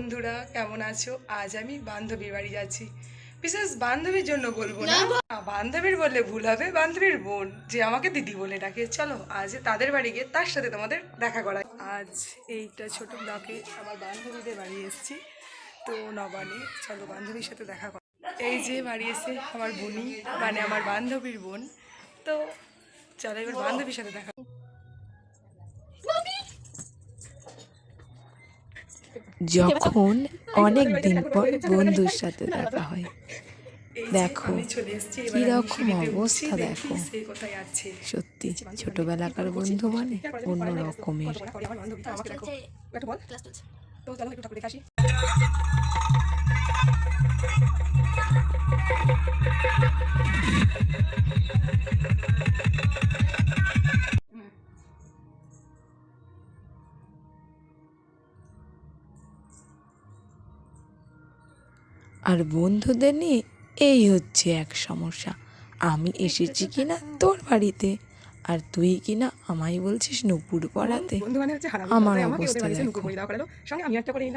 বন্ধুরা কেমন আছো? আজ আমি বান্ধবীর বাড়ি যাচ্ছি। বিশেষ বান্ধবীর জন্য বলব না। বান্ধবীর বললে ভুল হবে। বান্ধবীর বোন যে আমাকে দিদি বলে ডাকে। চলো আজ তাদের বাড়ি গিয়ে তার সাথে তোমাদের দেখা করা আজ এইটা ছোট ব্লকে আমার বান্ধবীদের বাড়ি এসেছি। তো নবানে চলো বান্ধবীর সাথে দেখা কর। এই যে বাড়ি এসে আমার বোনই মানে আমার বান্ধবীর বোন। তো চলো এবার বান্ধবীর সাথে দেখা যখন অনেক দিন পর বন্ধুর সাথে দেখা হয়। দেখো, আমি চলে এসেছি, এবার কি রকম অবস্থা দেখো। সত্যি ছোটবেলাকার বন্ধু মানে অন্য রকমের। আর বন্ধুদের নিয়ে এই হচ্ছে এক সমস্যা। আমি এসেছি কিনা তোর বাড়িতে? আর তুই কিনা আমায় বলছিস নুপুর পড়াতে? মানে আমার অবস্থা দেখো। সঙ্গে আমি একটা করে নিলাম।